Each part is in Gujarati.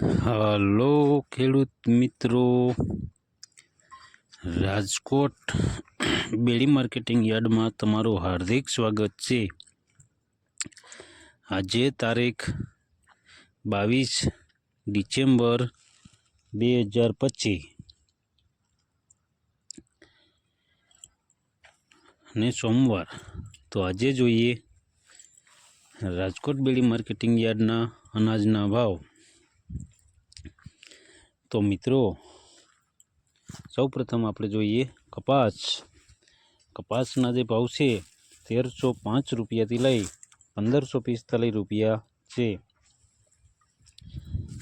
હલો ખેડૂત મિત્રો રાજકોટ બેડી માર્કેટિંગ યાર્ડમાં તમારું હાર્દિક સ્વાગત છે આજે તારીખ બાવીસ ડિસેમ્બર બે હજાર પચીસ અને સોમવાર તો આજે જોઈએ રાજકોટ બેડી માર્કેટિંગ યાર્ડના અનાજના ભાવ તો મિત્રો સૌ પ્રથમ આપણે જોઈએ કપાસ. કપાસના જે ભાવ છે, તેરસો પાંચ રૂપિયાથી લઈ પંદરસો પિસ્તાલીસ રૂપિયા છે.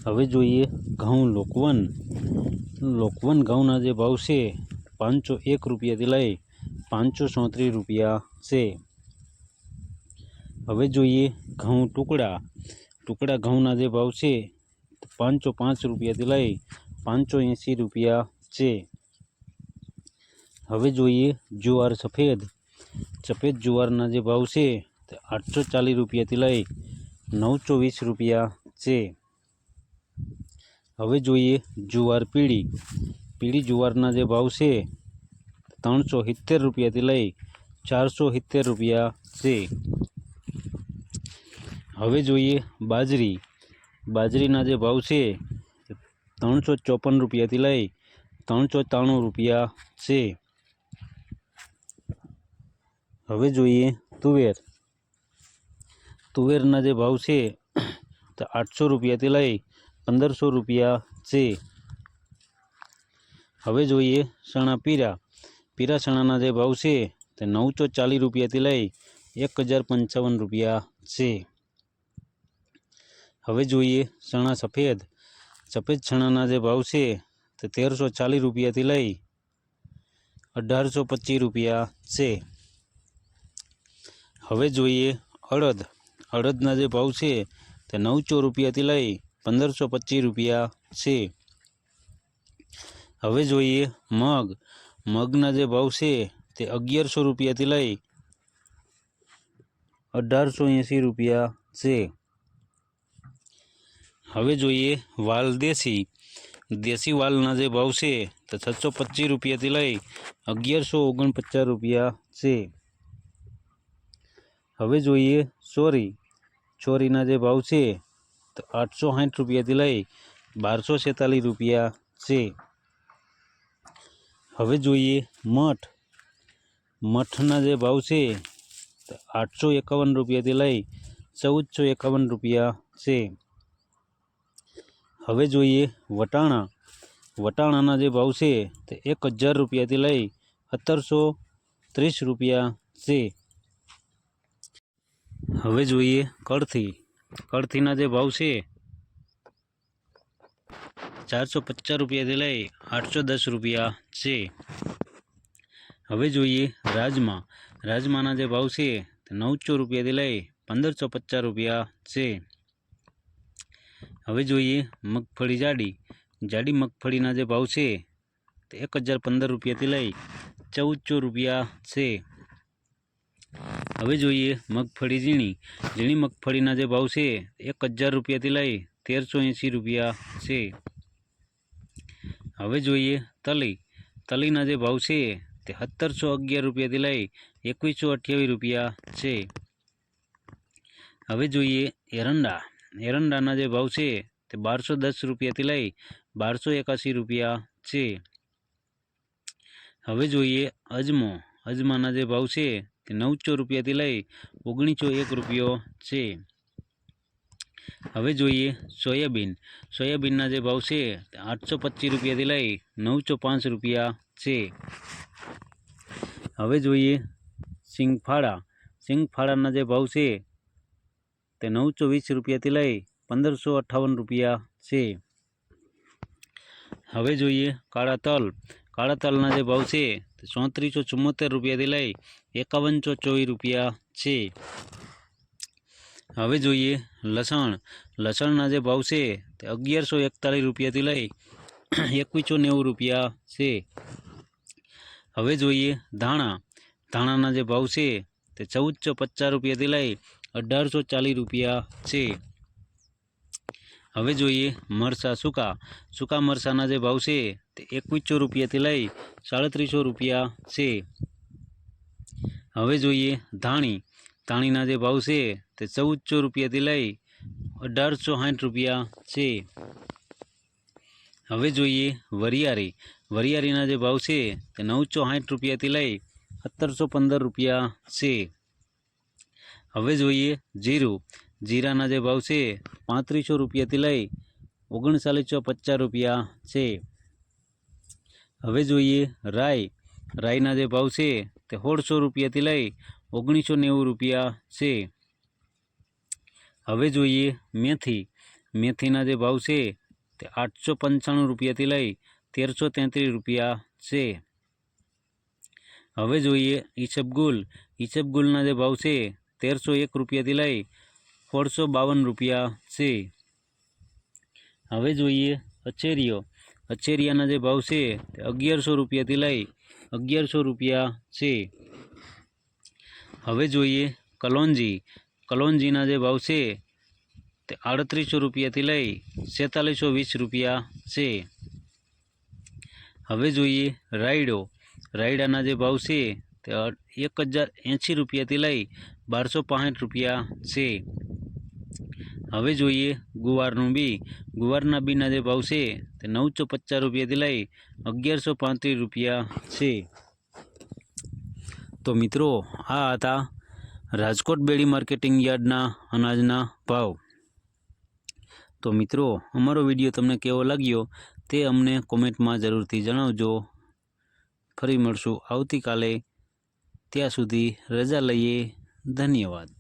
હવે જોઈએ ઘઉં લોકવન. લોકવન ઘઉંના જે ભાવ છે, પાંચસો એક રૂપિયાથી લઈ પાંચસો ચોત્રીસ રૂપિયા છે. હવે જોઈએ ઘઉં ટુકડા. ટુકડા ઘઉંના જે ભાવ છે પાંચસો પાંચ રૂપિયાથી લઈ પાંચસો એંસી રૂપિયા છે. હવે જોઈએ જુવાર સફેદ. સફેદ જુવારના જે ભાવ છે તે આઠસો ચાલીસ રૂપિયાથી લઈ નવસો વીસ રૂપિયા છે. હવે જોઈએ જુવાર પીળી. પીળી જુવારના જે ભાવ છે ત્રણસો સિત્તેર રૂપિયાથી લઈ ચારસો સિત્તેર રૂપિયા છે. હવે જોઈએ બાજરી. બાજરીના જે ભાવ છે ત્રણસો ચોપન રૂપિયાથી લઈ ત્રણસો ત્રાણું રૂપિયા છે. હવે જોઈએ તુવેર. તુવેરના જે ભાવ છે, તો આઠસો રૂપિયાથી લઈ પંદરસો રૂપિયા છે. હવે જોઈએ ચણા પીરા. પીરા ચણાના જે ભાવ છે, તે નવસો ચાલીસ રૂપિયાથી લઈ એક હજાર પંચાવન રૂપિયા છે. હવે જોઈએ ચણા સફેદ. સફેદ ચણાના જે ભાવ છે તે તેરસો ચાલીસ રૂપિયાથી લઈ અઢારસો પચીસ રૂપિયા છે. હવે જોઈએ અડદ. અડદના જે ભાવ છે તે નવસો રૂપિયાથી લઈ પંદરસો પચીસ રૂપિયા છે. હવે જોઈએ મગ. મગના જે ભાવ છે તે અગિયારસો રૂપિયાથી લઈ અઢારસો એંસી રૂપિયા છે. હવે જોઈએ વાલ દેશી. દેશી વાલના જે ભાવ છે તે છસો પચીસ રૂપિયાથી લઈ અગિયારસો ઓગણપચાસ રૂપિયા છે. હવે જોઈએ ચોરી. ચોરીના જે ભાવ છે તો આઠસો સાઠ રૂપિયાથી લઈ બારસો છેતાલીસ રૂપિયા છે. હવે જોઈએ મઠ. મઠના જે ભાવ છે તો આઠસો એકાવન રૂપિયાથી લઈ ચૌદસો એકાવન રૂપિયા છે. હવે જોઈએ વટાણા. વટાણાના જે ભાવ છે તે એક હજાર રૂપિયાથી લઈ સત્તરસો ત્રીસ રૂપિયા છે. હવે જોઈએ કળથી. કળથીના જે ભાવ છે ચારસો પચાસ રૂપિયાથી લઈ આઠસો દસ રૂપિયા છે. હવે જોઈએ રાજમા. રાજમાના જે ભાવ છે તે નવસો રૂપિયાથી લઈ પંદરસો પચાસ રૂપિયા છે. હવે જોઈએ મગફળી જાડી. જાડી મગફળીના જે ભાવ છે તે એક હજાર પંદર રૂપિયાથી લઈ ચૌદસો રૂપિયા છે. હવે જોઈએ મગફળી ઝીણી. ઝીણી મગફળીના જે ભાવ છે એક હજાર રૂપિયાથી લઈ તેરસો એંસી રૂપિયા છે. હવે જોઈએ તલી. તલીના જે ભાવ છે તે સત્તરસો અગિયાર રૂપિયાથી લઈ એકવીસો અઠ્યાવીસ રૂપિયા છે. હવે જોઈએ એરંડા. એરંડાના જે ભાવ છે તે બારસો દસ રૂપિયાથી લઈ બારસો એકાસી રૂપિયા છે. હવે જોઈએ અજમો. અજમાના જે ભાવ છે તે નવસો રૂપિયાથી લઈ ઓગણીસો એક રૂપિયો છે. હવે જોઈએ સોયાબીન. સોયાબીનના જે ભાવ છે તે આઠસો પચીસ રૂપિયાથી લઈ નવસો પાંચ રૂપિયા છે. હવે જોઈએ સિંગફાળા. સિંગફાળાના જે ભાવ છે તે નવસો વીસ રૂપિયાથી લઈ પંદરસો અઠ્ઠાવન રૂપિયા છે. હવે જોઈએ કાળા તલ. કાળા તલના જે ભાવ છે તે ચોત્રીસો ચુમ્મોતેર રૂપિયાથી લઈ એકાવનસો ચોવીસ રૂપિયા છે. હવે જોઈએ લસણ. લસણના જે ભાવ છે તે અગિયારસો એકતાલીસ રૂપિયાથી લઈ એકવીસો નેવું રૂપિયા છે. હવે જોઈએ ધાણા. ધાણાના જે ભાવ છે તે ચૌદસો પચાસ રૂપિયાથી લઈ અઢારસો ચાલીસ રૂપિયા છે. હવે જોઈએ મરસા સૂકા. સૂકા મરસાના જે ભાવ છે તે એકવીસો રૂપિયાથી લઈ સાડત્રીસો રૂપિયા છે. હવે જોઈએ ધાણી. ધાણીના જે ભાવ છે તે ચૌદસો રૂપિયાથી લઈ અઢારસો સાઠ રૂપિયા છે. હવે જોઈએ વરિયાળી. વરિયાળીના જે ભાવ છે તે નવસો સાઠ રૂપિયાથી લઈ સત્તરસો પંદર રૂપિયા છે. હવે જોઈએ જીરું. જીરાના જે ભાવ છે, પાંત્રીસો રૂપિયાથી લઈ ઓગણચાલીસો પચાસ રૂપિયા છે. હવે જોઈએ રાઈ. રાઈના જે ભાવ છે, તે સોળસો રૂપિયાથી લઈ ઓગણીસો નેવું રૂપિયા છે. હવે જોઈએ મેથી. મેથીના જે ભાવ છે, તે આઠસો પંચાણું રૂપિયાથી લઈ તેરસો તેત્રીસ રૂપિયા છે. હવે જોઈએ ઈસબગુલ. ઈસબગુલના જે ભાવ છે તેરસો એક રૂપિયાથી લઈ સોળસો બાવન રૂપિયા છે. હવે જોઈએ અચેરીઓ અચેરિયાના જે ભાવ છે તે અગિયારસો રૂપિયાથી લઈ અગિયારસો રૂપિયા છે. હવે જોઈએ કલોંજી કલોંજીના જે ભાવ છે તે આડત્રીસો રૂપિયાથી લઈ સેતાલીસો વીસ રૂપિયા છે. હવે જોઈએ રાયડો. રાયડાના જે ભાવ છે તે એક હજાર એંશી રૂપિયાથી લઈ બારસો પાંઠ રૂપિયા છે. હવે જોઈએ ગુવારનું બી. ગુવારના બીના જે ભાવ છે તે નવસો પચાસ રૂપિયાથી લઈ અગિયારસો પાંત્રીસ રૂપિયા છે. તો મિત્રો, આ હતા રાજકોટ બેડી માર્કેટિંગ યાર્ડના અનાજના ભાવ. તો મિત્રો, અમારો વીડિયો તમને કેવો લાગ્યો તે અમને કોમેન્ટમાં જરૂરથી જણાવજો. ફરી મળશું આવતીકાલે ત્યાં સુધી રજા લઈએ. ધન્યવાદ.